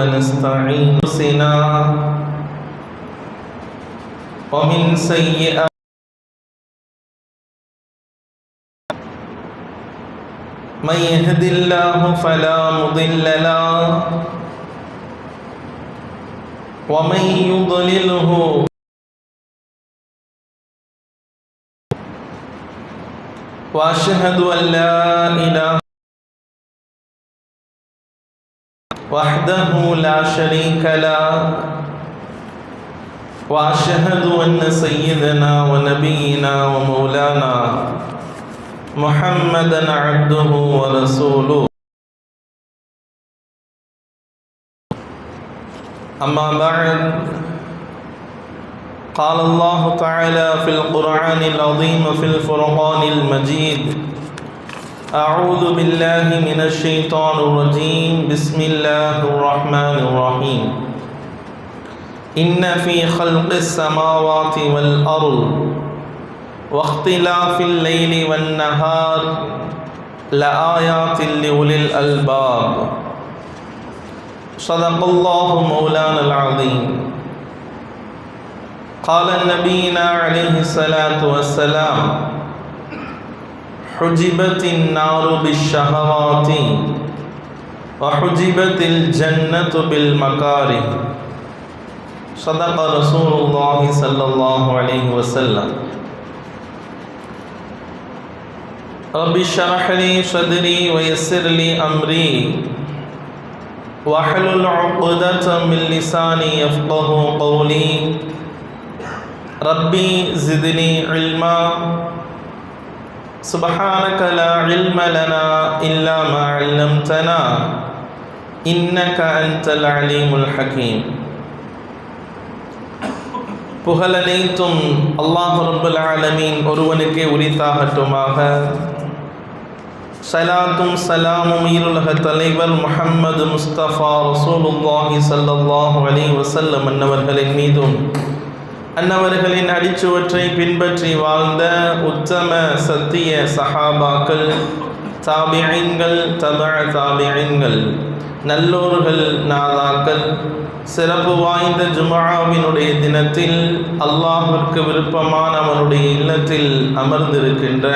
ونستعين سنا ومن سيئات من يهد الله فلا مضل له ومن يضلله وأشهد أن لا إله وحده لا شريك له. وأشهد أن سيدنا ونبينا ومولانا محمدا عبده ورسوله. أما بعد قال الله تعالى في القرآن العظيم في الفرقان المجيد أعوذ بالله من الشيطان الرجيم. بسم الله الرحمن الرحيم. إن في خلق السماوات والأرض واختلاف الليل والنهار لآيات لأولي الألباب. صدق الله مولانا العظيم. قال نبينا عليه الصلاة والسلام حجبت النار بالشهوات وحجبت الجنة بالمكاره. صدق رسول الله صلى الله عليه وسلم. رب اشرح لي صدري ويسر لي أمري. واحلل عقدة من لساني يفقه قولي. ربي زدني علما. سبحانك لا علم لنا إلا ما علمتنا إنك أنت العليم الحكيم புகழனைத்தும் அல்லாஹ் ரபுல் ஆலமீன் ஒருவனுக்கே உரித்தாகட்டுமாக சலாத்தும் சலாமும் ஈருலக தலைவர் முஹம்மது முஸ்தபா ரசூலுல்லாஹி சல்லல்லாஹு அலி வசல்லம் அன்னவர்களின் மீதும் அன்னவர்களின் அடிச்சுவற்றை பின்பற்றி வாழ்ந்த உத்தம சத்திய சஹாபாக்கள் தாபியங்கள் தப தாபியங்கள் நல்லோர்கள் நாதாக்கள் சிறப்பு வாய்ந்த ஜுமாவினுடைய தினத்தில் அல்லாஹிற்கு விருப்பமான அவனுடைய இல்லத்தில் அமர்ந்திருக்கின்ற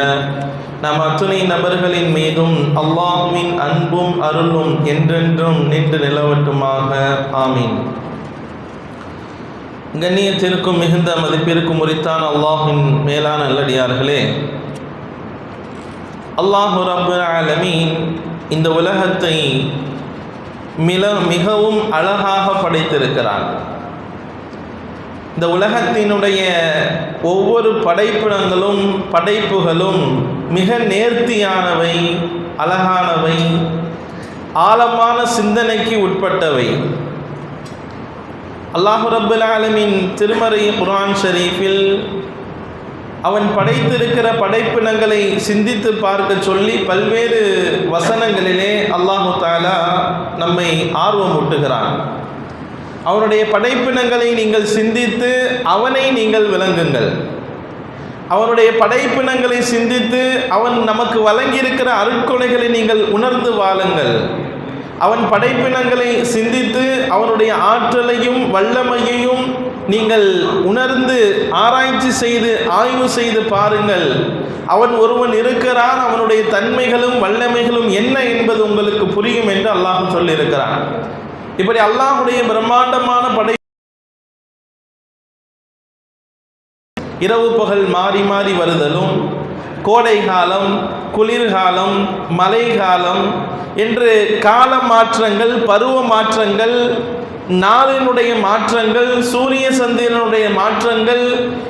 நம் அத்துணை நபர்களின் மீதும் அல்லாஹுவின் அன்பும் அருளும் என்றென்றும் நின்று நிலவட்டுமாக. ஆமீன். கண்ணியத்திற்கும் மிகுந்த மதிப்பிற்கும் உரித்தான அல்லாஹின் மேலான நல்லடியார்களே. அல்லாஹு ரபு இந்த உலகத்தை மில மிகவும் அழகாக படைத்திருக்கிறான். இந்த உலகத்தினுடைய ஒவ்வொரு படைப்பிடங்களும் படைப்புகளும் மிக நேர்த்தியானவை அழகானவை ஆழமான சிந்தனைக்கு உட்பட்டவை. அல்லாஹு ரபுல் ஆலமின் திருமறை குரான் ஷரீஃபில் அவன் படைத்திருக்கிற படைப்பினங்களை சிந்தித்து பார்க்க சொல்லி பல்வேறு வசனங்களிலே அல்லாஹு தாலா நம்மை ஆர்வம் ஊட்டுகிறான் அவனுடைய படைப்பினங்களை நீங்கள் சிந்தித்து அவனை நீங்கள் விளங்குங்கள். அவனுடைய படைப்பினங்களை சிந்தித்து அவன் நமக்கு வழங்கியிருக்கிற அருட்கொலைகளை நீங்கள் உணர்ந்து வாழுங்கள். அவன் படைப்பினங்களை சிந்தித்து அவனுடைய ஆற்றலையும் வல்லமையையும் நீங்கள் உணர்ந்து ஆராய்ச்சி செய்து ஆய்வு செய்து பாருங்கள். அவன் ஒருவன் இருக்கிறான் அவனுடைய தன்மைகளும் வல்லமைகளும் என்ன என்பது உங்களுக்கு புரியும் என்று அல்லாஹ் சொல்லியிருக்கிறான். இப்படி அல்லாஹுடைய பிரம்மாண்டமான படை இரவு பகல் மாறி மாறி வருதலும் கோடை காலம் குளிர்காலம் மழை காலம் என்று கால மாற்றங்கள் பருவ மாற்றங்கள் நாளினுடைய மாற்றங்கள் சூரிய சந்திரனுடைய மாற்றங்கள்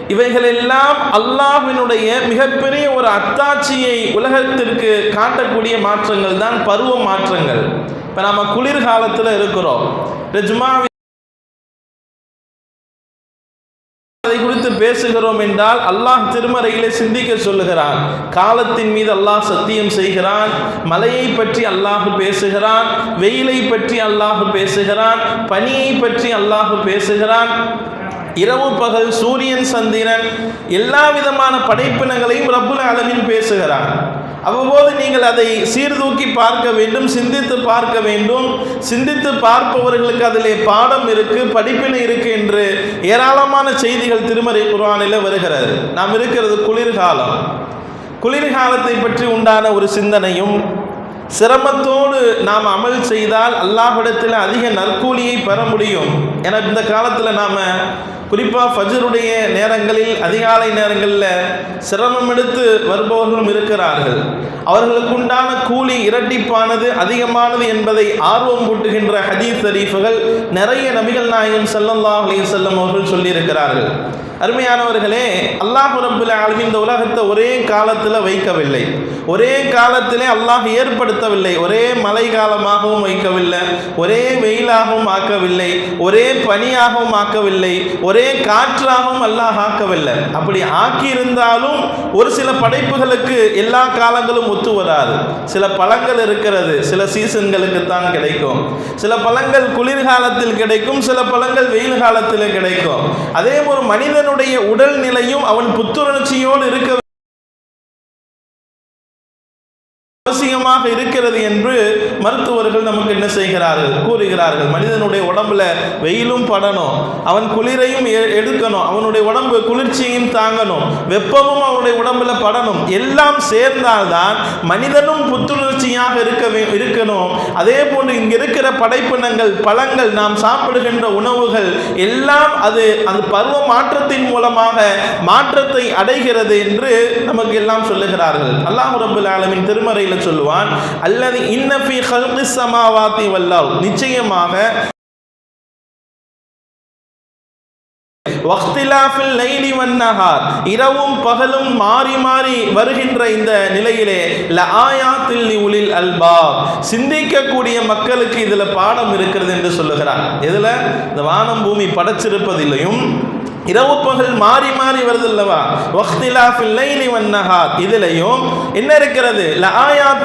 இவைகளெல்லாம் அல்லாஹினுடைய மிகப்பெரிய ஒரு அத்தாட்சியை உலகத்திற்கு காட்டக்கூடிய மாற்றங்கள் தான் பருவ மாற்றங்கள் இப்போ நம்ம குளிர்காலத்தில் இருக்கிறோம். ரெஜ்மா பேசுகிறோம் என்றால் அல்லாஹ் திருமறையிலே சிந்திக்க சொல்லுகிறான். காலத்தின் மீது அல்லாஹ் சத்தியம் செய்கிறான். மலையை பற்றி அல்லாஹ் பேசுகிறான். வெயிலை பற்றி அல்லாஹ் பேசுகிறான். பனியை பற்றி அல்லாஹ் பேசுகிறான். இரவு பகல் சூரியன் சந்திரன் எல்லா விதமான படைப்பினங்களையும் ரப்புல் அளவில் பேசுகிறான். அவ்வப்போது நீங்கள் அதை சீர்தூக்கி பார்க்க வேண்டும் சிந்தித்து பார்க்க வேண்டும். சிந்தித்து பார்ப்பவர்களுக்கு அதிலே பாடம் இருக்கு படிப்பினை இருக்கு என்று ஏராளமான செய்திகள் திருமறை குர்ஆனில் வருகிறது. நாம் இருக்கிறது குளிர்காலம். குளிர்காலத்தை பற்றி உண்டான ஒரு சிந்தனையும் சிரமத்தோடு நாம் அமல் செய்தால் அல்லாஹிடத்தில் அதிக நற்கூலியை பெற முடியும். என இந்த காலத்தில் நாம் குறிப்பாக ஃபஜருடைய நேரங்களில் அதிகாலை நேரங்களில் சிரமம் எடுத்து வருபவர்களும் இருக்கிறார்கள். அவர்களுக்குண்டான கூலி இரட்டிப்பானது அதிகமானது என்பதை ஆர்வம் கூட்டுகின்ற ஹதீஸ் ஷரீஃபுகள் நிறைய நபிகள் நாயகம் ஸல்லல்லாஹு அலைஹி செல்லம் அவர்கள் சொல்லியிருக்கிறார்கள். அருமையானவர்களே அல்லாஹ் ரபுல் ஆலமீன் இந்த உலகத்தை ஒரே காலத்தில் வைக்கவில்லை. ஒரே காலத்திலே அல்லாஹ் ஏற்படுத்தவில்லை. ஒரே மழை காலமாகவும் வைக்கவில்லை. ஒரே வெயிலாகவும் ஆக்கவில்லை. ஒரே பனியாகவும் ஆக்கவில்லை. ஒரே காற்றாகவும் அல்லாஹ் ஆக்கவில்லை. அப்படி ஆக்கியிருந்தாலும் ஒரு சில படைப்புகளுக்கு எல்லா காலங்களும் ஒத்து வராது. சில பழங்கள் இருக்கிறது. சில சீசன்களுக்கு தான் கிடைக்கும். சில பழங்கள் குளிர்காலத்தில் கிடைக்கும். சில பழங்கள் வெயில் காலத்தில் கிடைக்கும். அதே ஒரு மனிதனுடைய உடல் நிலையும் அவன் புத்துணர்ச்சியோடு இருக்க அவசியமாக இருக்கிறது என்று மருத்துவர்கள் நமக்கு என்ன செய்கிறார்கள்? கூறுகிறார்கள். மனிதனுடைய உடம்புல வெயிலும் படணும். அவன் குளிரையும் எ- எடுக்கணும். அவனுடைய உடம்பு குளிர்ச்சியையும் தாங்கணும். வெப்பமும் அவனுடைய உடம்புல படணும். எல்லாம் சேர்ந்தால்தான் மனிதனும் புத்துணர்ச்சியாக இருக்க இருக்கணும். அதே போன்று இங்க இருக்கிற படைப்பினங்கள் பழங்கள் நாம் சாப்பிடுகின்ற உணவுகள் எல்லாம் அது அந்த பருவ மாற்றத்தின் மூலமாக மாற்றத்தை அடைகிறது என்று நமக்கு எல்லாம் சொல்லுகிறார்கள். அல்லாஹ் ரபுல் ஆலமின் திருமறையில் சொல்லுவான். அல்லது இன்னபி ஹல்கி சமாவாத்தி வல்லாவ் நிச்சயமாக வக்திலாஃபில் லைலி வன்னஹார். இரவும் பகலும் மாறி மாறி வருகின்ற இந்த நிலையிலே ல உலில் அல்பாப். சிந்திக்கக்கூடிய மக்களுக்கு இதுல பாடம் இருக்கிறது என்று சொல்லுகிறார். எதுல? இந்த வானம் பூமி படைச்சிருப்பதிலையும் இரவு பகல் மாறி மாறி வருது அல்லவா வக்திலாஃபில் லைலி வன்னஹா இதிலையும் என்ன இருக்கிறது? ல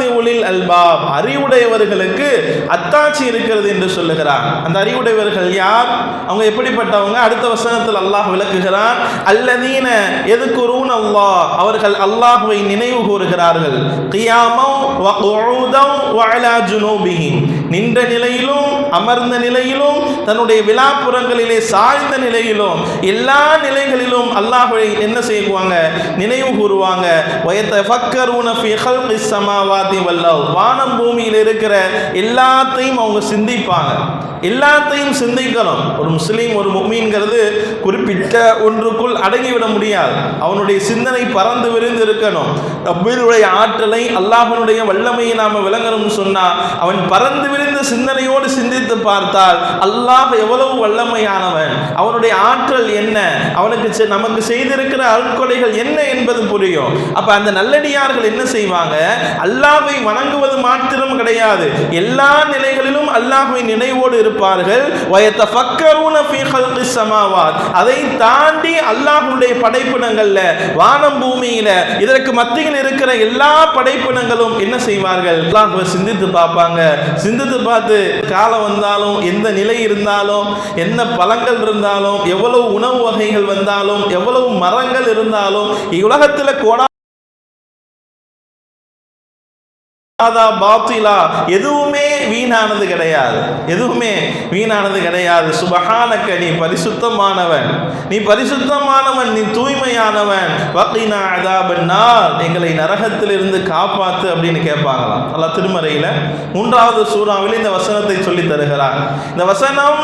உலில் அல்பாப். அறிவுடையவர்களுக்கு அத்தாட்சி இருக்கிறது என்று சொல்லுகிறார். அந்த அறிவுடையவர்கள் யார்? அவங்க எப்படிப்பட்டவங்க? அடுத்த வசனத்தில் அல்லாஹ் விளக்குகிறான். அல்லதீன எதுக்குரூன் அல்லாஹ்? அவர்கள் அல்லாஹுவை நினைவு கூறுகிறார்கள். கியாமம் வ குஊதம் வ ஜுனூபிஹிம். நின்ற நிலையிலும் அமர்ந்த நிலையிலும் தன்னுடைய விழாப்புறங்களிலே சாய்ந்த நிலையிலும் எல்லா எல்லா நிலைகளிலும் அல்லாஹை என்ன செய்வாங்க? நினைவு கூறுவாங்க. வானம் பூமியில் இருக்கிற எல்லாத்தையும் அவங்க சிந்திப்பாங்க. எல்லாத்தையும் சிந்திக்கணும். ஒரு முஸ்லீம் ஒரு முக்மீன்கிறது குறிப்பிட்ட ஒன்றுக்குள் அடங்கிவிட முடியாது. அவனுடைய சிந்தனை பறந்து விரிந்து இருக்கணும். ரப்பினுடைய ஆற்றலை அல்லாஹனுடைய வல்லமையை நாம விளங்கணும்னு சொன்னா அவன் பறந்து விரிந்த சிந்தனையோடு சிந்தித்து பார்த்தால் அல்லாஹ் எவ்வளவு வல்லமையானவன். அவனுடைய ஆற்றல் என்ன? அவனுக்கு நமக்கு செய்திருக்கிற அருட்கொலைகள் என்ன என்பது புரியும். அப்ப அந்த நல்லடியார்கள் என்ன செய்வாங்க? அல்லாவை வணங்குவது மாத்திரம் கிடையாது. எல்லா நிலைகளிலும் அல்லாஹ்வை நினைவோடு இருப்பார்கள். அதை தாண்டி அல்லாஹுடைய படைப்பினங்கள்ல வானம் பூமியில இதற்கு மத்தியில் இருக்கிற எல்லா படைப்பினங்களும் என்ன செய்வார்கள்? அல்லாஹுவை சிந்தித்து பார்ப்பாங்க. சிந்தித்து பார்த்து காலம் வந்தாலும் எந்த நிலை இருந்தாலும் என்ன பழங்கள் இருந்தாலும் எவ்வளவு உணவு வகைகள் வந்தாலும் எவ்வளவு மரங்கள் இருந்தாலும் இவ்வுலகத்தில் கோடா பாத்திலா எதுவுமே வீணானது கிடையாது. எதுவுமே வீணானது கிடையாது. சுபஹானக்க நீ பரிசுத்தமானவன். நீ பரிசுத்தமானவன் நீ தூய்மையானவன். வக்கீனா அதாபன்னார். எங்களை நரகத்திலிருந்து காப்பாத்து அப்படின்னு கேட்பாங்களாம். அல்லாஹ் திருமறையில மூன்றாவது சூறாவில் இந்த வசனத்தை சொல்லி தருகிறார் இந்த வசனம்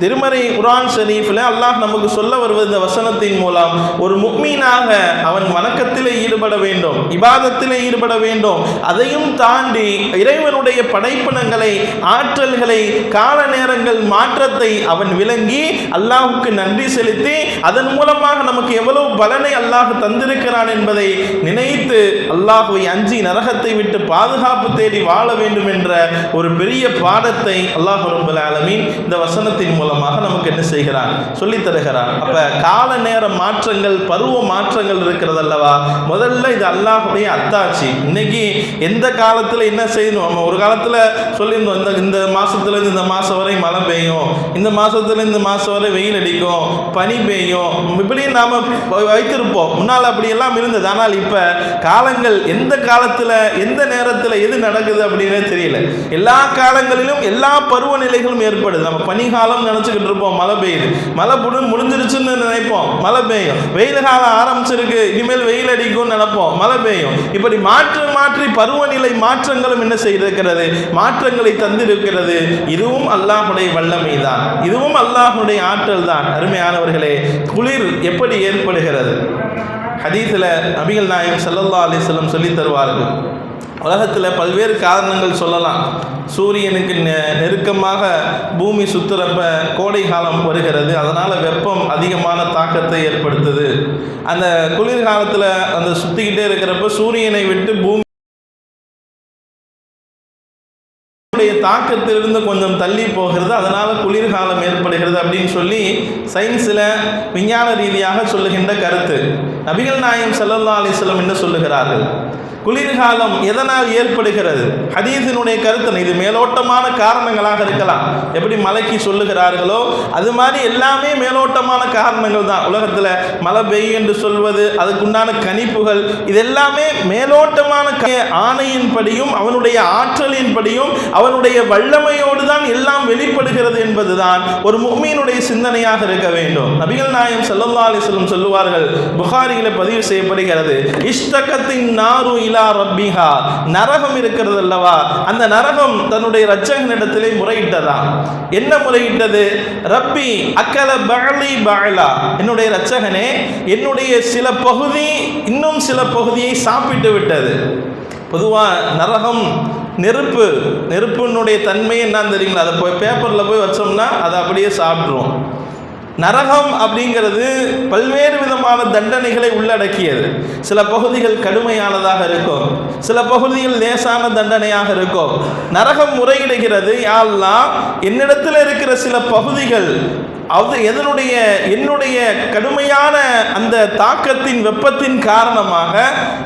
திருமறை குரான் ஷரீஃபில் அல்லாஹ் நமக்கு சொல்ல வருவது இந்த வசனத்தின் மூலம் ஒரு முக்மீனாக அவன் வணக்கத்திலே ஈடுபட வேண்டும் இபாதத்திலே ஈடுபட வேண்டும் அதையும் தாண்டி இறைவனுடைய படைப்பினங்களை ஆற்றல்களை கால நேரங்கள் மாற்றத்தை அவன் விளங்கி அல்லாஹுக்கு நன்றி செலுத்தி அதன் மூலமாக நமக்கு எவ்வளவு பலனை அல்லாஹ் தந்திருக்கிறான் என்பதை நினைத்து அல்லாஹுவை அஞ்சி நரகத்தை விட்டு பாதுகாப்பு தேடி வாழ வேண்டும் என்ற ஒரு பெரிய பாடத்தை அல்லாஹ் ரபுல் ஆலமீன் இந்த வசனத்தின் மூலம் மூலமாக நமக்கு என்ன செய்கிறான்? சொல்லி தருகிறான். அப்ப கால நேர மாற்றங்கள் பருவ மாற்றங்கள் இருக்கிறது அல்லவா முதல்ல இது அல்லாஹுடைய அத்தாட்சி. இன்னைக்கு எந்த காலத்துல என்ன செய்யணும்? நம்ம ஒரு காலத்துல சொல்லியிருந்தோம் இந்த இந்த மாசத்துல இருந்து இந்த மாசம் வரை மழை பெய்யும். இந்த மாசத்துல இந்த மாசம் வரை வெயில் அடிக்கும். பனி பெய்யும். இப்படி நாம வைத்திருப்போம். முன்னால் அப்படி எல்லாம் இருந்தது. ஆனால் இப்ப காலங்கள் எந்த காலத்துல எந்த நேரத்துல எது நடக்குது அப்படின்னே தெரியல. எல்லா காலங்களிலும் எல்லா பருவநிலைகளும் ஏற்படுது. நம்ம பனிகாலம் நினைச்சுக்கிட்டு இருப்போம். மழை பெய்யுது. மழை புடு முடிஞ்சிருச்சுன்னு நினைப்போம். மழை பெய்யும். வெயில் காலம் ஆரம்பிச்சிருக்கு. இனிமேல் வெயில் அடிக்கும்னு நினைப்போம். மழை பெய்யும். இப்படி மாற்றி மாற்றி பருவநிலை மாற்றங்களும் என்ன செய்திருக்கிறது? மாற்றங்களை தந்திருக்கிறது. இதுவும் அல்லாஹுடைய வல்லமை தான் இதுவும் அல்லாஹுடைய ஆற்றல் தான் அருமையானவர்களே குளிர் எப்படி ஏற்படுகிறது? ஹதீஸில் நபிகள் நாயம் ஸல்லல்லாஹு அலிஸ்லம் சொல்லி தருவார்கள். உலகத்தில் பல்வேறு காரணங்கள் சொல்லலாம். சூரியனுக்கு நெ- நெருக்கமாக பூமி சுத்துறப்ப கோடை காலம் வருகிறது. அதனால் வெப்பம் அதிகமான தாக்கத்தை ஏற்படுத்துது. அந்த குளிர்காலத்தில் அந்த சுற்றிக்கிட்டே இருக்கிறப்ப சூரியனை விட்டு பூமி தாக்கத்திலிருந்து கொஞ்சம் தள்ளி போகிறது. அதனால் குளிர்காலம் ஏற்படுகிறது அப்படின்னு சொல்லி சயின்ஸில் விஞ்ஞான ரீதியாக சொல்லுகின்ற கருத்து. நபிகள் நாயம் செல்லல்லா அலிஸ்லம் என்ன சொல்லுகிறார்கள்? குளிர்காலம் எதனால் ஏற்படுகிறது? ஹதீஸினுடைய கருத்து இது மேலோட்டமான காரணங்களாக இருக்கலாம். எப்படி மலைக்கு சொல்லுகிறார்களோ அது மாதிரி எல்லாமே மேலோட்டமான காரணங்கள் தான். உலகத்தில் மழை பெய்யும் என்று சொல்வது அதுக்குண்டான கணிப்புகள் இது எல்லாமே மேலோட்டமான க- ஆணையின்படியும் அவனுடைய ஆற்றலின்படியும் அவனுடைய வல்லமையோடு தான் எல்லாம் வெளிப்படுகிறது என்பதுதான் ஒரு முகமையினுடைய சிந்தனையாக இருக்க வேண்டும். நபிகள் நாயம் ஸல்லல்லாஹு அலைஹி சொல்லுவார்கள் புகாரியில் பதிவு செய்யப்படுகிறது இஷ்டகத்தின் நாரு இலா ரப்பிஹா. நரகம் இருக்கிறது அல்லவா? அந்த நரகம் தன்னுடைய இரட்சகனிடத்திலே முறையிட்டதா? என்ன முறையிட்டது? ரப்பி அக்கல பழி பழா என்னுடைய இரட்சகனே என்னுடைய சில பகுதி இன்னும் சில பகுதியை சாப்பிட்டு விட்டது. பொதுவாக நரகம் நெருப்பு நெருப்பினுடைய தன்மை என்னன்னு தெரியுங்களா? அதை போய் பேப்பரில் போய் வச்சோம்னா அதை அப்படியே சாப்பிட்ருவோம் நரகம் அப்படிங்கிறது பல்வேறு விதமான தண்டனைகளை உள்ளடக்கியது. சில பகுதிகள் கடுமையானதாக இருக்கும். சில பகுதிகள் லேசான தண்டனையாக இருக்கும். நரகம் முறையிடுகிறது. யாரெல்லாம் என்னிடத்தில் இருக்கிற சில பகுதிகள் அது எதனுடைய என்னுடைய கடுமையான அந்த தாக்கத்தின் வெப்பத்தின் காரணமாக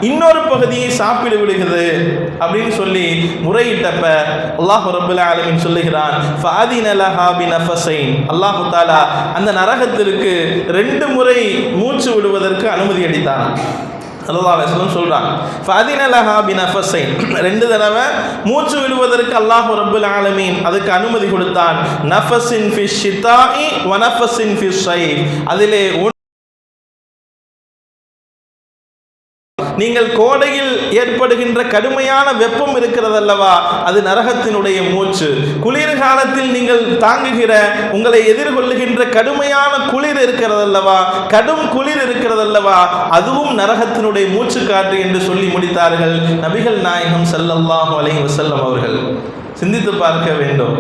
இன்னொரு பகுதியை சாப்பிடு விடுகிறது அப்படின்னு சொல்லி முறையிட்டப்ப அல்லாஹு ரபுல் ஆலமின் சொல்லுகிறான் அல்லாஹு அல்லாஹ் தாலா அந்த நரகத்திற்கு ரெண்டு முறை மூச்சு விடுவதற்கு அனுமதி அளித்தான். சல்லல்லாஹு அலைஹி வஸல்லம் ஃபதினலஹா பின் லஹா ரெண்டு தடவை மூச்சு விடுவதற்கு அல்லாஹ் ரப்பல் ஆலமீன் அதுக்கு அனுமதி கொடுத்தான். நஃபஸின் ஃபி ஷிதாஇ வ நஃபஸின் ஃபி ஸைஃப் அதிலே நீங்கள் கோடையில் ஏற்படுகின்ற கடுமையான வெப்பம் இருக்கிறதல்லவா? அது நரகத்தினுடைய மூச்சு. குளிர்காலத்தில் நீங்கள் தாங்குகிற உங்களை எதிர்கொள்ளுகின்ற கடுமையான குளிர் இருக்கிறதல்லவா? கடும் குளிர் இருக்கிறதல்லவா? அதுவும் நரகத்தினுடைய மூச்சு காற்று என்று சொல்லி முடித்தார்கள் நபிகள் நாயகம் செல்லல்லாம் அலைஹி வஸல்லம் அவர்கள். சிந்தித்து பார்க்க வேண்டும்.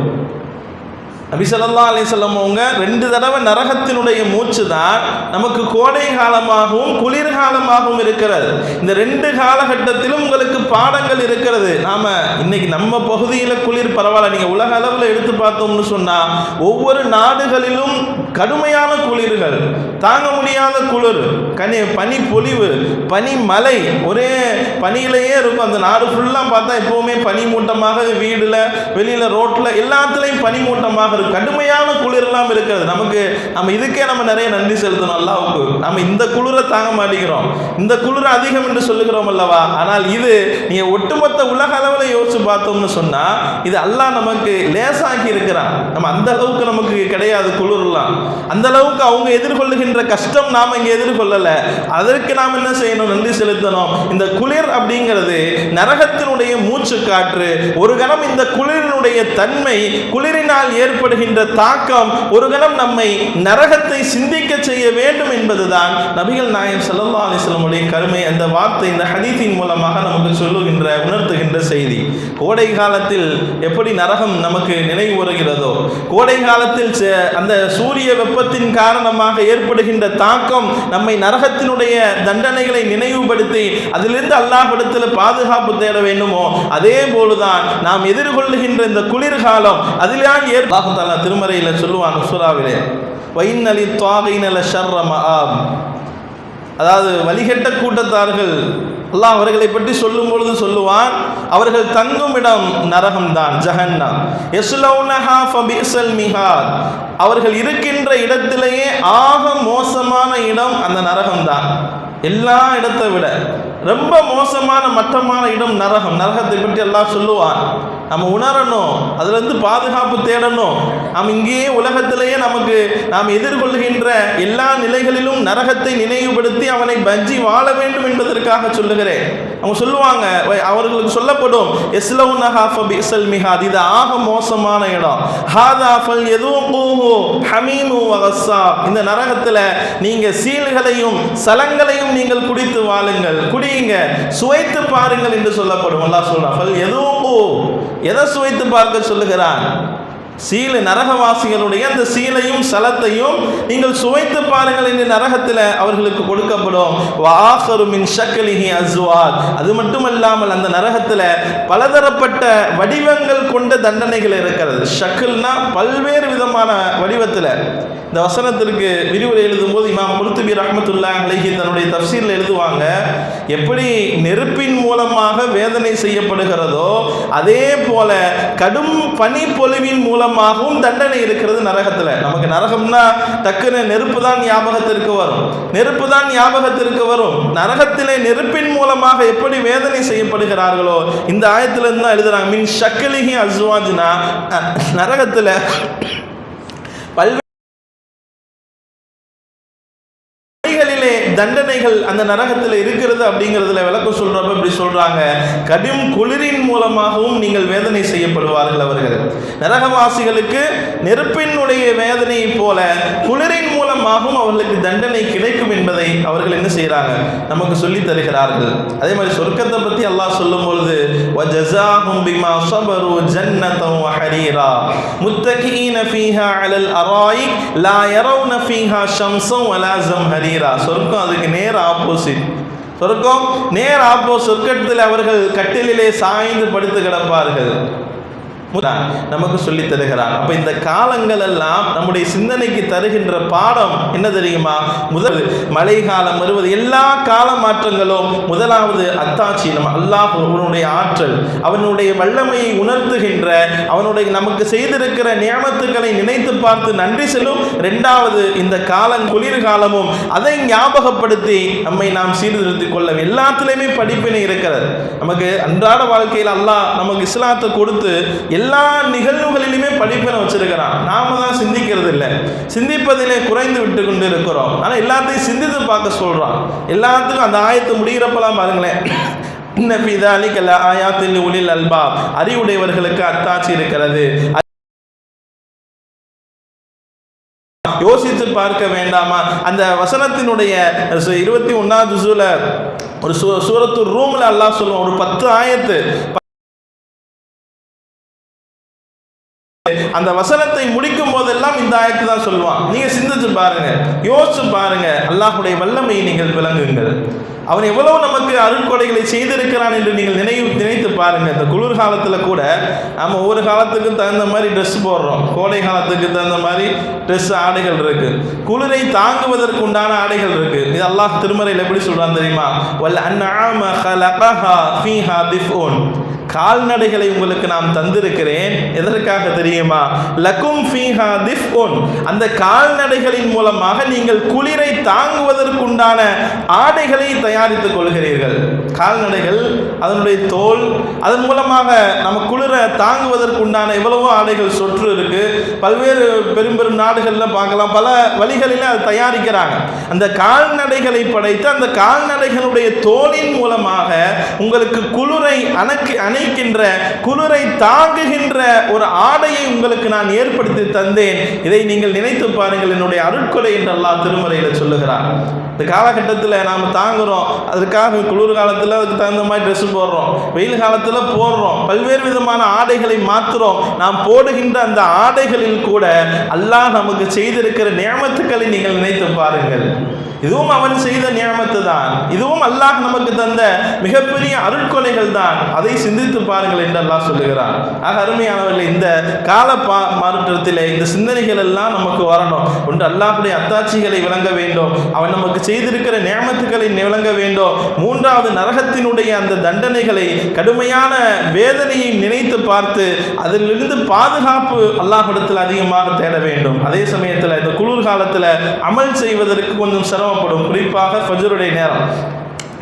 நபி ஸல்லல்லாஹு அலைஹி அவங்க ரெண்டு தடவை நரகத்தினுடைய மூச்சு தான் நமக்கு கோடை காலமாகவும் குளிர்காலமாகவும் இருக்கிறது. இந்த ரெண்டு காலகட்டத்திலும் உங்களுக்கு பாடங்கள் இருக்கிறது. நாம இன்னைக்கு நம்ம பகுதியில் குளிர் பரவாயில்ல. நீங்க உலக அளவில் எடுத்து பார்த்தோம்னு சொன்னா ஒவ்வொரு நாடுகளிலும் கடுமையான குளிர்கள் தாங்க முடியாத குளிர் கனி பனி பொழிவு பனி மலை ஒரே பனியிலேயே இருக்கும். அந்த நாடு ஃபுல்லாக பார்த்தா எப்பவுமே பனி மூட்டமாக வீடுல வெளியில ரோட்ல எல்லாத்துலேயும் பனி ஒரு இருக்கும் கடுமையான குளிரெல்லாம் இருக்கிறது. நமக்கு நம்ம இதுக்கே நம்ம நிறைய நன்றி செலுத்தணும் அல்லாவுக்கு நம்ம இந்த குளிரை தாங்க மாட்டேங்கிறோம். இந்த குளிர் அதிகம் என்று சொல்லுகிறோம் அல்லவா? ஆனால் இது நீங்க ஒட்டுமொத்த உலக அளவில் யோசிச்சு பார்த்தோம்னு சொன்னா இது அல்லாஹ் நமக்கு லேசாக்கி இருக்கிறான். நம்ம அந்த அளவுக்கு நமக்கு கிடையாது குளிர்லாம். அந்த அளவுக்கு அவங்க எதிர்கொள்ளுகின்ற கஷ்டம் நாம இங்க எதிர்கொள்ளல. அதற்கு நாம் என்ன செய்யணும்? நன்றி செலுத்தணும். இந்த குளிர் அப்படிங்கிறது நரகத்தினுடைய மூச்சு காற்று ஒரு கணம் இந்த குளிரினுடைய தன்மை குளிரினால் ஏற்படுகின்ற தாக்கம் ஒரு கணம் நம்மை நரகத்தை சிந்திக்க செய்ய வேண்டும் என்பதுதான் நபிகள் நாயம் ஸல்லல்லாஹு அலைஹி வஸல்லமுடைய கருமை. அந்த வார்த்தை இந்த ஹதீத்தின் மூலமாக நமக்கு சொல்லுகின்ற உணர்த்துகின்ற செய்தி. கோடை காலத்தில் எப்படி நரகம் நமக்கு நினைவு வருகிறதோ கோடை காலத்தில் அந்த சூரிய வெப்பத்தின் காரணமாக ஏற்படுகின்ற தாக்கம் நம்மை நரகத்தினுடைய தண்டனைகளை நினைவுபடுத்தி அதிலிருந்து அல்லாஹிடத்தில் பாதுகாப்பு தேட வேண்டுமோ அதே போலுதான் நாம் எதிர்கொள்ளுகின்ற இந்த குளிர்காலம் அதிலான் தாலா திருமறையில் சொல்லுவான் சுறாவிலே வைநலி துவாகைநல ஷர்ரம ஆம் அதாவது வழிகட்ட கூட்டத்தார்கள் அல்லாஹ் அவர்களை பற்றி சொல்லும் பொழுது சொல்லுவான் அவர்கள் தங்கும் இடம் நரகம்தான் ஜஹன்னா எஸ்லௌனஹா ஃபபிஸல் மிஹார் அவர்கள் இருக்கின்ற இடத்திலேயே ஆக மோசமான இடம் அந்த நரகம்தான். எல்லா இடத்தை விட ரொம்ப மோசமான மட்டமான இடம் நரகம். நரகத்தை பற்றி எல்லாம் சொல்லுவான். நம்ம உணரணும் அதுலேருந்து பாதுகாப்பு தேடணும். நாம் இங்கேயே உலகத்திலேயே நமக்கு நாம் எதிர்கொள்கின்ற எல்லா நிலைகளிலும் நரகத்தை நினைவுபடுத்தி அவனை பஞ்சி வாழ வேண்டும் என்பதற்காக சொல்லுகிறேன். அவங்க சொல்லுவாங்க வை- அவர்களுக்கு சொல்லப்படும் எஸ்லவுனஹாஃபிசல் மிஹாத். இது ஆக மோசமான இடம். ஹாதாஃபல் எதுவும் பூஹு ஹமீமு வகஸா இந்த நரகத்தில் நீங்கள் சீல்களையும் சலங்களையும் நீங்கள் குடித்து வாழுங்கள். குடியுங்க சுவைத்து பாருங்கள் என்று சொல்லப்படும். அல்லாஹ் சொல்றான் ஃபல் எதுவும் பூ எதை சுவைத்து பார்க்க சொல்லுகிறான்? சீல நரகவாசிகளுடைய அந்த சீலையும் சலத்தையும் நீங்கள் சுவைத்து பாருங்கள் என்று நரகத்தில் அவர்களுக்கு கொடுக்கப்படும். வாஹரு ஷக்கலிஹி அஸ்வாத். அது மட்டுமல்லாமல் அந்த நரகத்தில் பலதரப்பட்ட வடிவங்கள் கொண்ட தண்டனைகள் இருக்கிறது. ஷக்கில்னா பல்வேறு விதமான வடிவத்தில். இந்த வசனத்திற்கு விரிவுரை எழுதும்போது இமாம் குருத்துபி ரஹமத்துல்லா அலைஹி தன்னுடைய தஃசீரில் எழுதுவாங்க எப்படி நெருப்பின் மூலமாக வேதனை செய்யப்படுகிறதோ அதே போல கடும் பனிப்பொழிவின் மூலமாகவும் தண்டனை இருக்கிறது நரகத்தில். நமக்கு நரகம்னா டக்குன்னு நெருப்பு தான் ஞாபகத்திற்கு வரும். நெருப்பு தான் ஞாபகத்திற்கு வரும். நரகத்திலே நெருப்பின் மூலமாக எப்படி வேதனை செய்யப்படுகிறார்களோ இந்த ஆயத்திலிருந்து தான் எழுதுறாங்க. மின் ஷக்கலிஹி அஸ்வாஜ்னா நரகத்தில் தண்டனைகள் அந்த நரகத்தில் இருக்கிறது அப்படிங்கிறதுல விளக்கம் சொல்றப்ப இப்படி சொல்றாங்க. கடும் குளிரின் மூலமாகவும் நீங்கள் வேதனை செய்யப்படுவார்கள் அவர்கள். நரகவாசிகளுக்கு நெருப்பினுடைய வேதனையைப் போல குளிரின் மூலம் நிச்சயமாகவும் அவர்களுக்கு தண்டனை கிடைக்கும் என்பதை அவர்கள் என்ன செய்கிறாங்க நமக்கு சொல்லி தருகிறார்கள். அதே மாதிரி சொர்க்கத்தை பற்றி அல்லாஹ் சொல்லும் பொழுது சொர்க்கம் அதுக்கு நேர் ஆப்போசிட் சொர்க்கம் நேர் ஆப்போ சொர்க்கத்தில் அவர்கள் கட்டிலே சாய்ந்து படுத்து கிடப்பார்கள். நமக்கு சொல்லி தருகிறார் அப்ப இந்த காலங்கள் எல்லாம் நம்முடைய சிந்தனைக்கு தருகின்ற பாடம் என்ன தெரியுமா? முதல் மழை காலம் வருவது எல்லா கால மாற்றங்களும் முதலாவது அத்தாட்சி நம்ம அல்லாஹ் அவனுடைய ஆற்றல். அவனுடைய வல்லமையை உணர்த்துகின்ற அவனுடைய நமக்கு செய்திருக்கிற நியமத்துக்களை நினைத்து பார்த்து நன்றி செல்லும் ரெண்டாவது இந்த காலம் குளிர்காலமும் அதை ஞாபகப்படுத்தி நம்மை நாம் சீர்திருத்திக் கொள்ள எல்லாத்துலேயுமே படிப்பினை இருக்கிறது. நமக்கு அன்றாட வாழ்க்கையில் அல்லாஹ் நமக்கு இஸ்லாத்தை கொடுத்து எல்லா எல்லா நிகழ்வுகளிலுமே படிப்பினை வச்சிருக்கிறான். நாம தான் சிந்திக்கிறது இல்லை சிந்திப்பதிலே குறைந்து விட்டு கொண்டு இருக்கிறோம். ஆனால் எல்லாத்தையும் சிந்தித்து பார்க்க சொல்றான். எல்லாத்துக்கும் அந்த ஆயத்தை முடிகிறப்பெல்லாம் பாருங்களேன். இன்ன ஆயாத்தில் உளில் அல்பா அறிவுடையவர்களுக்கு அத்தாட்சி இருக்கிறது. யோசித்து பார்க்க வேண்டாமா? அந்த வசனத்தினுடைய இருபத்தி ஒன்னாவது ஜூல ஒரு சூ சூரத்து ரூம்ல அல்லாஹ் சொல்லுவோம் ஒரு பத்து ஆயத்து அந்த வசனத்தை முடிக்கும் போதெல்லாம் இந்த ஆயத்து தான் சொல்லுவான். நீங்க சிந்திச்சு பாருங்க. யோசிச்சு பாருங்க. அல்லாஹுடைய வல்லமையை நீங்கள் விளங்குங்கள். அவன் எவ்வளவு நமக்கு அருட்கொடைகளை செய்திருக்கிறான் என்று நீங்கள் நினைவு நினைத்து பாருங்க. இந்த குளிர் காலத்துல கூட நம்ம ஒவ்வொரு காலத்துக்கும் தகுந்த மாதிரி ட்ரெஸ் போடுறோம். கோடை காலத்துக்கு தகுந்த மாதிரி ட்ரெஸ் ஆடைகள் இருக்கு. குளிரை தாங்குவதற்கு உண்டான ஆடைகள் இருக்கு. இது அல்லாஹ் திருமறையில் எப்படி சொல்றான் தெரியுமா? வல் அன்ஆம கால்நடைகளை உங்களுக்கு நாம் தந்திருக்கிறேன். எதற்காக தெரியுமா? லக்கும் ஃபீஹா திஃபுன் அந்த கால்நடைகளின் மூலமாக நீங்கள் குளிரை தாங்குவதற்குண்டான ஆடைகளை தயாரித்துக் கொள்கிறீர்கள். கால்நடைகள் அதனுடைய தோல் அதன் மூலமாக நம்ம குளிரை தாங்குவதற்குண்டான எவ்வளவோ ஆடைகள் சொற்று இருக்கு. பல்வேறு பெரும் பெரும் நாடுகளில் பார்க்கலாம். பல வழிகளில் அது தயாரிக்கிறாங்க. அந்த கால்நடைகளை படைத்து அந்த கால்நடைகளுடைய தோலின் மூலமாக உங்களுக்கு குளிரை அணைக்கு அணை நினைக்கின்ற குளிரை தாங்குகின்ற ஒரு ஆடையை உங்களுக்கு நான் ஏற்படுத்தி தந்தேன். இதை நீங்கள் நினைத்து பாருங்கள் என்னுடைய அருட்கொலை என்று அல்லாஹ் திருமறையில் சொல்லுகிறார். இந்த காலகட்டத்தில் நாம் தாங்குறோம். அதுக்காக குளிர் காலத்தில் அதுக்கு தகுந்த மாதிரி ட்ரெஸ் போடுறோம். வெயில் காலத்தில் போடுறோம். பல்வேறு விதமான ஆடைகளை மாற்றுறோம் நாம் போடுகின்ற அந்த ஆடைகளில் கூட அல்லாஹ் நமக்கு செய்திருக்கிற நியமத்துக்களை நீங்கள் நினைத்து பாருங்கள். இதுவும் அவன் செய்த நியமத்து தான் இதுவும் அல்லாஹ் நமக்கு தந்த மிகப்பெரிய அருட்கொலைகள் தான் அதை சிந்தித்து பாருங்கள் என்று அல்லாஹ் சொல்லுகிறான். ஆக அருமையானவர்கள் இந்த கால பா மாற்றத்தில் இந்த சிந்தனைகள் எல்லாம் நமக்கு வரணும். ஒன்று அல்லாஹுடைய அத்தாட்சிகளை விளங்க வேண்டும். அவன் நமக்கு செய்திருக்கிற நியமத்துக்களை விளங்க வேண்டும். மூன்றாவது நரகத்தினுடைய அந்த தண்டனைகளை கடுமையான வேதனையை நினைத்து பார்த்து அதிலிருந்து பாதுகாப்பு அல்லாஹிடத்தில் அதிகமாக தேட வேண்டும். அதே சமயத்தில் இந்த குளிர்காலத்தில் அமல் செய்வதற்கு கொஞ்சம் சிரமப்படும் குறிப்பாக ஃபஜருடைய நேரம்.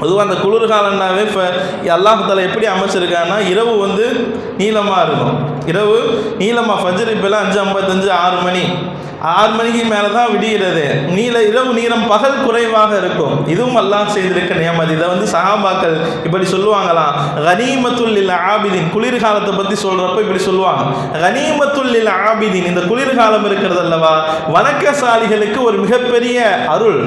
பொதுவாக அந்த குளிர்காலம்னாவே இப்போ அல்லாஹால எப்படி அமைச்சிருக்காங்கன்னா இரவு வந்து நீளமாக இருக்கும். இரவு நீளமாக ஃபஜர் இப்போல்லாம் அஞ்சு ஐம்பத்தஞ்சு ஆறு மணி. ஆறு மணிக்கு மேலே தான் விடிகிறது. நீல இரவு நீளம் பகல் குறைவாக இருக்கும். இதுவும் எல்லாம் செய்திருக்க நியமதி. இதை வந்து சகாபாக்கள் இப்படி சொல்லுவாங்களாம். கனீமத்துல் இல்ல ஆபிதின். குளிர்காலத்தை பற்றி சொல்கிறப்ப இப்படி சொல்லுவாங்க. கனீமத்துல் இல்ல ஆபிதின். இந்த குளிர்காலம் இருக்கிறது அல்லவா? வணக்கசாலிகளுக்கு ஒரு மிகப்பெரிய அருள்.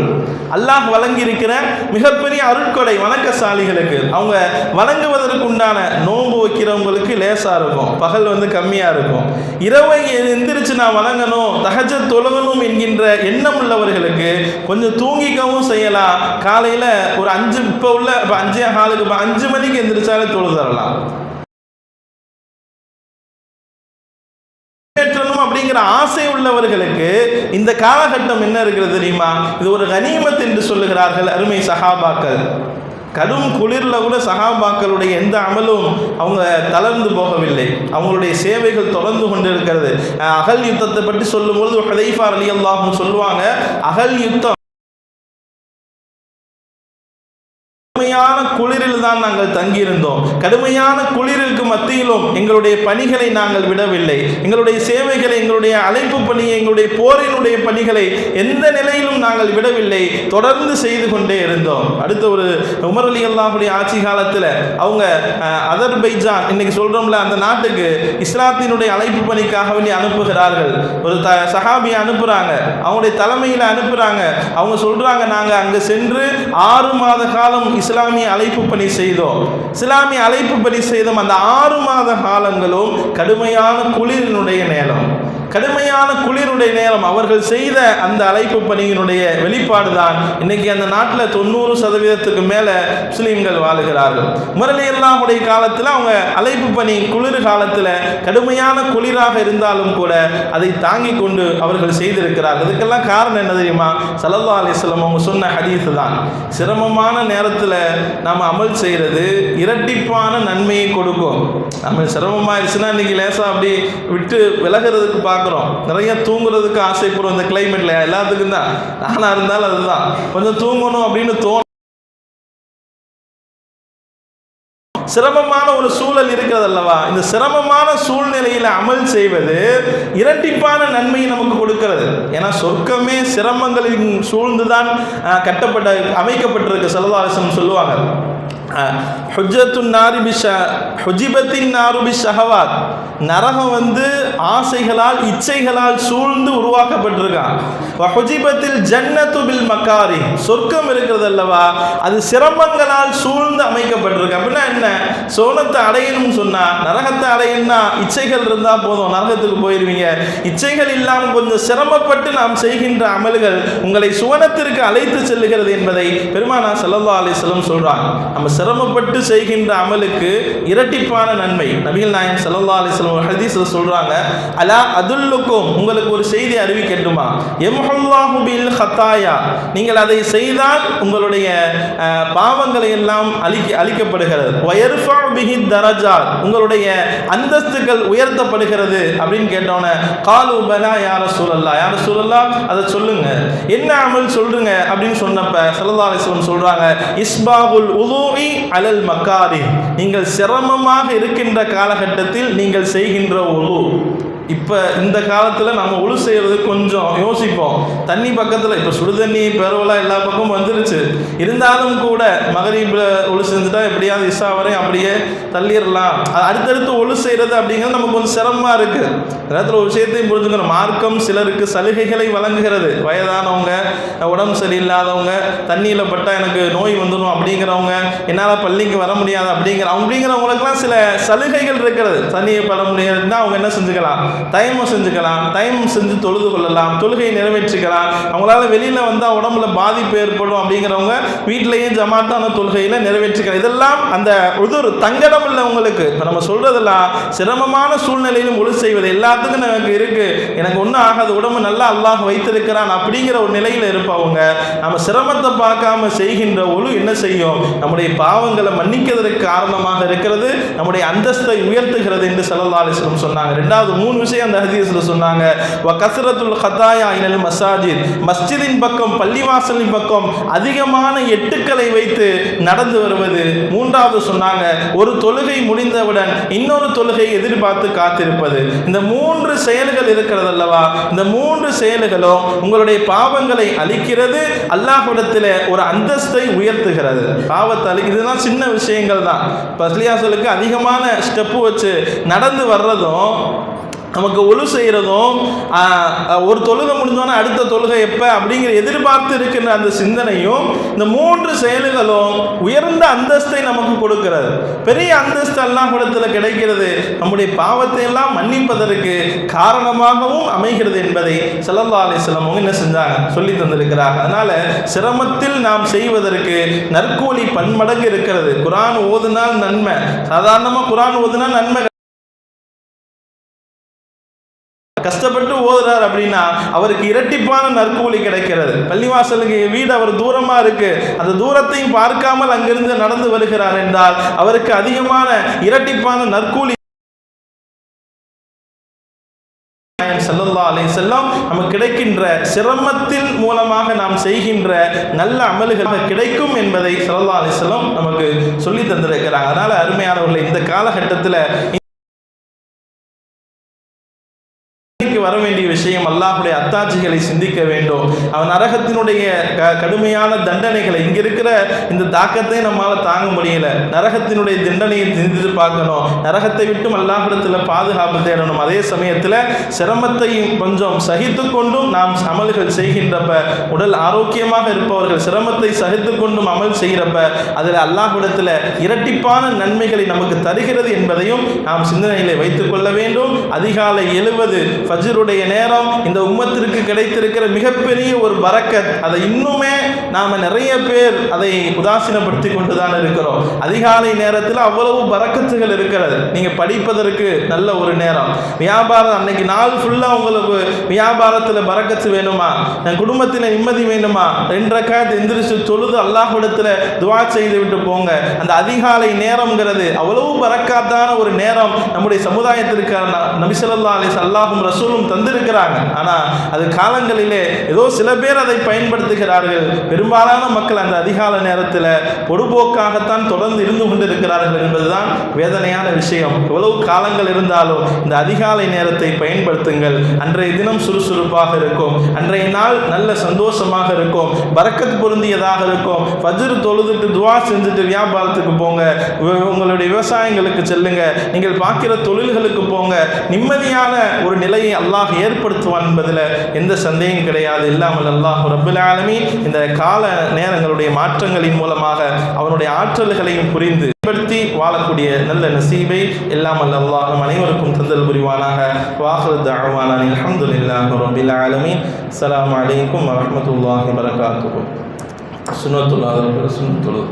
அல்லாஹ் வழங்கி இருக்கிற மிகப்பெரிய அருட்கொடை வணக்கசாலிகளுக்கு. அவங்க வணங்குவதற்கு உண்டான நோன்பு வைக்கிறவங்களுக்கு லேசாக இருக்கும். பகல் வந்து கம்மியாக இருக்கும். இரவை எந்திரிச்சு நான் வணங்கணும். தகஜத் தொழுகணும் என்கின்ற எண்ணம் உள்ளவர்களுக்கு கொஞ்சம் தூங்கிக்கவும் செய்யலாம். காலையில் ஒரு அஞ்சு இப்போ உள்ள இப்போ அஞ்சே காலுக்கு இப்போ அஞ்சு மணிக்கு எந்திரிச்சாலே தொழுதரலாம் அப்படிங்கிற ஆசை உள்ளவர்களுக்கு இந்த காலகட்டம் என்ன இருக்கிறது தெரியுமா? இது ஒரு கனிமத் என்று சொல்லுகிறார்கள் அருமை சகாபாக்கள். கடும் குளிரில் கூட சகாபாக்களுடைய எந்த அமலும் அவங்க தளர்ந்து போகவில்லை. அவங்களுடைய சேவைகள் தொடர்ந்து கொண்டு இருக்கிறது அகல் யுத்தத்தை பற்றி சொல்லும்பொழுது ஹதைஃபார் அலி அல்லாஹும் சொல்லுவாங்க அகல் யுத்தம் கடுமையான குளிரில் தான் நாங்கள் தங்கியிருந்தோம். கடுமையான குளிருக்கு மத்தியிலும் எங்களுடைய பணிகளை நாங்கள் விடவில்லை. எங்களுடைய சேவைகளை எங்களுடைய அழைப்பு பணியை எங்களுடைய போரினுடைய பணிகளை எந்த நிலையிலும் நாங்கள் விடவில்லை. தொடர்ந்து செய்து கொண்டே இருந்தோம். அடுத்த ஒரு உமர் அலி அல்லாஹுடைய ஆட்சி காலத்தில் அவங்க அதர்பைஜான் இன்னைக்கு சொல்கிறோம்ல அந்த நாட்டுக்கு இஸ்லாத்தினுடைய அழைப்பு பணிக்காக வேண்டி அனுப்புகிறார்கள். ஒரு த சஹாபியை அனுப்புகிறாங்க அவங்களுடைய தலைமையில் அனுப்புகிறாங்க அவங்க சொல்கிறாங்க நாங்கள் அங்கே சென்று ஆறு மாத காலம் இஸ்லாமிய அழைப்பு பணி செய்தோம். இஸ்லாமிய அழைப்பு பணி செய்தோம். அந்த ஆறு மாத காலங்களும் கடுமையான குளிரினுடைய நேரம். கடுமையான குளிருடைய நேரம் அவர்கள் செய்த அந்த அழைப்பு பணியினுடைய வெளிப்பாடு தான் இன்னைக்கு அந்த நாட்டில் தொண்ணூறு சதவீதத்துக்கு மேலே முஸ்லீம்கள் வாழுகிறார்கள். முரளி அல்லாஹுடைய காலத்தில் அவங்க அழைப்பு பணி குளிர் காலத்தில் கடுமையான குளிராக இருந்தாலும் கூட அதை தாங்கி கொண்டு அவர்கள் செய்திருக்கிறார்கள். இதுக்கெல்லாம் காரணம் என்ன தெரியுமா? சல்லா அலிஸ்லம் அவங்க சொன்ன ஹதீஸ் தான். சிரமமான நேரத்தில் நாம் அமல் செய்கிறது இரட்டிப்பான நன்மையை கொடுக்கும். நம்ம சிரமமாயிருச்சுன்னா இன்னைக்கு லேசாக அப்படி விட்டு விலகிறதுக்கு பார்க்குறோம். நிறைய தூங்குறதுக்கு ஆசைப்படுறோம் இந்த கிளைமேட்டில் எல்லாத்துக்கும் தான். நானாக இருந்தாலும் அதுதான். கொஞ்சம் தூங்கணும் அப்படின்னு தோணும். சிரமமான ஒரு சூழல் இருக்கிறது அல்லவா இந்த சிரமமான சூழ்நிலையில் அமல் செய்வது இரட்டிப்பான நன்மையை நமக்கு கொடுக்கிறது. ஏன்னா சொர்க்கமே சிரமங்களின் சூழ்ந்துதான் கட்டப்பட்ட அமைக்கப்பட்டிருக்கு செலவாரசம் சொல்லுவாங்க. நரகம் வந்து ஆசைகளால் இச்சைகளால் சூழ்ந்து உருவாக்கப்பட்டிருக்கான். ஜன்னத்து பில் மக்காரி சொர்க்கம் இருக்கிறது அல்லவா அது சிரமங்களால் சூழ்ந்து அப்படின்னா என்ன? சோனத்தை அடையணும்னு சொன்னா நரகத்தை அடையணும்னா இச்சைகள் இருந்தால் போதும் நரகத்துக்கு போயிடுவீங்க இச்சைகள் இல்லாமல் கொஞ்சம் சிரமப்பட்டு நாம் செய்கின்ற அமல்கள் உங்களை சுவனத்திற்கு அழைத்து செல்லுகிறது என்பதை பெருமானா சல்லல்லா அலிஸ்லம் சொல்றாங்க நம்ம சிரமப்பட்டு செய்கின்ற அமலுக்கு இரட்டிப்பான நன்மை. நபிகள் நாயகம் சல்லல்லா அலிஸ்லம் ஹதீஸில் சொல்றாங்க அலா அதுல்லுக்கும் உங்களுக்கு ஒரு செய்தி அறிவிக்கட்டுமா? எம்ஹல்லாஹு பில் ஹத்தாயா நீங்கள் அதை செய்தால் உங்களுடைய பாவங்களை எல்லாம் அழிக்க அழிக்கப்படுகிறது. வயர்ஃபா பிஹி தரஜா உங்களுடைய அந்தஸ்துகள் உயர்த்தப்படுகிறது அப்படின்னு கேட்டோன்னே காலு பலா யார சூழல்லா யார சூழல்லா அதை சொல்லுங்க. என்ன அமல் சொல்லுங்க அப்படின்னு சொன்னப்ப சல்லா அலிஸ்லம் சொல்றாங்க இஸ்பாகுல் உலூஇ அலல் மக்காரி நீங்கள் சிரமமாக இருக்கின்ற காலகட்டத்தில் நீங்கள் செய்கின்ற உலு இப்போ இந்த காலத்தில் நம்ம உழு செய்கிறது கொஞ்சம் யோசிப்போம். தண்ணி பக்கத்தில் இப்போ சுடு தண்ணி பெருவெல்லாம் எல்லா பக்கமும் வந்துருச்சு. இருந்தாலும் கூட மகரீபில் ஒழு செஞ்சுட்டா எப்படியாவது இஷா வரையும் அப்படியே தள்ளிடலாம். அது அடுத்தடுத்து ஒழு செய்கிறது அப்படிங்கிறது நமக்கு கொஞ்சம் சிரமமாக இருக்குது நேரத்தில் ஒரு விஷயத்தையும் புரிஞ்சுக்கணும். மார்க்கம் சிலருக்கு சலுகைகளை வழங்குகிறது. வயதானவங்க உடம்பு சரியில்லாதவங்க தண்ணியில் பட்டால் எனக்கு நோய் வந்துடும் அப்படிங்கிறவங்க என்னால் பள்ளிக்கு வர முடியாது அப்படிங்கிற அப்படிங்கிறவங்களுக்குலாம் சில சலுகைகள் இருக்கிறது. தண்ணியை பட முடியாதுன்னா அவங்க என்ன செஞ்சுக்கலாம்? தயமம் செஞ்சுக்கலாம் தயமம் செஞ்சு தொழுது கொள்ளலாம் தொழுகையை நிறைவேற்றிக்கலாம். அவங்களால வெளியில் வந்தால் உடம்புல பாதிப்பு ஏற்படும் அப்படிங்கிறவங்க வீட்டிலேயே ஜமாத்தான தொழுகையில் நிறைவேற்றிக்கலாம். இதெல்லாம் அந்த உதுர் தங்கடம் இல்லை உங்களுக்கு. இப்போ நம்ம சொல்கிறதெல்லாம் சிரமமான சூழ்நிலையிலும் ஒழு செய்வது எல்லாத்துக்கும் எனக்கு இருக்குது எனக்கு ஒன்றும் ஆகாது உடம்பு நல்லா அல்லாஹ் வைத்திருக்கிறான் அப்படிங்கிற ஒரு நிலையில் இருப்பவங்க நம்ம சிரமத்தை பார்க்காம செய்கின்ற ஒழு என்ன செய்யும்? நம்முடைய பாவங்களை மன்னிக்கிறதுக்கு காரணமாக இருக்கிறது நம்முடைய அந்தஸ்தை உயர்த்துகிறது என்று சல்லா சொன்னாங்க. ரெண்டாவது மூணு விஷயம் அந்த ஹதீஸில் சொன்னாங்க. வ கசரத்துல் ஹதாயா இனல் மசாஜித். மஸ்ஜிதின் பக்கம் பள்ளிவாசலின் பக்கம் அதிகமான எட்டுக்களை வைத்து நடந்து வருவது மூன்றாவது சொன்னாங்க. ஒரு தொழுகை முடிந்தவுடன் இன்னொரு தொழுகை எதிர்பார்த்து காத்திருப்பது. இந்த மூன்று செயல்கள் இருக்கிறது அல்லவா இந்த மூன்று செயல்களும் உங்களுடைய பாவங்களை அழிக்கிறது அல்லாஹிடத்தில் ஒரு அந்தஸ்தை உயர்த்துகிறது. பாவத்தை அழி இதுதான் சின்ன விஷயங்கள் தான். பஸ்லியாசலுக்கு அதிகமான ஸ்டெப்பு வச்சு நடந்து வர்றதும் நமக்கு ஒழு செய்கிறதும் ஒரு தொழுகை முடிஞ்சோன்னா அடுத்த தொழுகை எப்போ? அப்படிங்கிற எதிர்பார்த்து இருக்கின்ற அந்த சிந்தனையும் இந்த மூன்று செயல்களும் உயர்ந்த அந்தஸ்தை நமக்கு கொடுக்கிறது. பெரிய அந்தஸ்து எல்லாம் கூடத்தில் கிடைக்கிறது. நம்முடைய பாவத்தை எல்லாம் மன்னிப்பதற்கு காரணமாகவும் அமைகிறது என்பதை செல்லல்லா அலிஸ்லாம் என்ன செஞ்சாங்க? சொல்லி தந்திருக்கிறாங்க. அதனால் சிரமத்தில் நாம் செய்வதற்கு நற்கூலி பன்மடங்கு இருக்கிறது. குரான் ஓதுனால் நன்மை. சாதாரணமாக குரான் ஓதுனால் நன்மை கஷ்டப்பட்டு ஓதுறார் அப்படின்னா அவருக்கு இரட்டிப்பான நற்கூலி கிடைக்கிறது. பள்ளிவாசலுக்கு வீடு அவர் தூரமாக இருக்கு. அந்த தூரத்தையும் பார்க்காமல் அங்கிருந்து நடந்து வருகிறார் என்றால் அவருக்கு அதிகமான இரட்டிப்பான நற்கூலி செல்லல்லா அலை செல்லம் நமக்கு கிடைக்கின்ற சிரமத்தின் மூலமாக நாம் செய்கின்ற நல்ல அமல்கள் கிடைக்கும் என்பதை செல்லல்லா அலை செல்லம் நமக்கு சொல்லி தந்திருக்கிறாங்க அதனால அருமையானவர்களை இந்த காலகட்டத்தில் வர வேண்டிய விஷயம் அல்லாஹுடைய அத்தாட்சிகளை சிந்திக்க வேண்டும். அவன் நரகத்தினுடைய கடுமையான தண்டனைகளை இங்க இருக்கிற இந்த தாக்கத்தை நம்மால் தாங்க முடியல. நரகத்தினுடைய தண்டனையை சிந்தித்து பார்க்கணும் நரகத்தை விட்டும் அல்லாஹிடத்தில் பாதுகாப்பு தேடணும். அதே சமயத்தில் சிரமத்தையும் கொஞ்சம் சகித்து கொண்டும் நாம் அமல்கள் செய்கின்றப்ப உடல் ஆரோக்கியமாக இருப்பவர்கள் சிரமத்தை சகித்து கொண்டும் அமல் செய்கிறப்ப அதில் அல்லாஹிடத்தில் இரட்டிப்பான நன்மைகளை நமக்கு தருகிறது என்பதையும் நாம் சிந்தனையிலே வைத்துக் கொள்ள வேண்டும். அதிகாலை எழுவது ஃபஜ்ருடைய நேரம் இந்த உம்மத்திற்கு கிடைத்திருக்கிற மிகப்பெரிய ஒரு பறக்கத். அதை இன்னுமே நாம் நிறைய பேர் அதை உதாசீனப்படுத்தி கொண்டு தான் இருக்கிறோம். அதிகாலை நேரத்தில் அவ்வளவு பறக்கத்துகள் இருக்கிறது. நீங்கள் படிப்பதற்கு நல்ல ஒரு நேரம். வியாபாரம் அன்னைக்கு நாள் ஃபுல்லாக உங்களுக்கு வியாபாரத்தில் பறக்கத்து வேணுமா? என் குடும்பத்தில் நிம்மதி வேணுமா? ரெண்டரை காத்து எந்திரிச்சு தொழுது அல்லாஹிடத்தில் துவா செய்து விட்டு போங்க. அந்த அதிகாலை நேரம்ங்கிறது அவ்வளவு பறக்காத்தான ஒரு நேரம் நம்முடைய சமுதாயத்திற்கு. நபிசல்லா அலிஸ் அல்லாஹும் ரசூலும் தந்திருக்கிறாங்க. ஆனால் அது காலங்களிலே ஏதோ சில பேர் அதை பயன்படுத்துகிறார்கள். பெரும்பாலான மக்கள் அந்த அதிகால நேரத்தில் பொடுபோக்காகத்தான் தொடர்ந்து இருந்து கொண்டிருக்கிறார்கள் என்பதுதான் வேதனையான விஷயம். எவ்வளவு காலங்கள் இருந்தாலும் இந்த அதிகாலை நேரத்தை பயன்படுத்துங்கள். அன்றைய தினம் சுறுசுறுப்பாக இருக்கும். அன்றைய நாள் நல்ல சந்தோஷமாக இருக்கும். பறக்கத் பொருந்தியதாக இருக்கும். ஃபஜ்ர் தொழுதுட்டு துவா செஞ்சுட்டு வியாபாரத்துக்கு போங்க. உங்களுடைய விவசாயங்களுக்கு செல்லுங்க. நீங்கள் பார்க்கிற தொழில்களுக்கு போங்க. நிம்மதியான ஒரு நிலையை அல்லாஹ் ஏற்படுத்துவான் என்பதில் எந்த சந்தேகம் கிடையாது. இல்லாமல் அல்லாஹ் ரபுல் ஆலமி இந்த கால நேரங்களுடைய மாற்றங்களின் மூலமாக அவனுடைய ஆற்றல்களையும் புரிந்து பயன்படுத்தி வாழக்கூடிய நல்ல நசீபை எல்லாம் அல்ல அல்லாஹும் அனைவருக்கும் தந்தல் புரிவானாக. வாஹர் தாழ்வானான் அலமதுல்லாஹ் ரபில் ஆலமீன். அலாம் அலைக்கும் வரமத்துல்லாஹி வரகாத்துக்கும் சுனத்துல்லா சுனத்துல்லா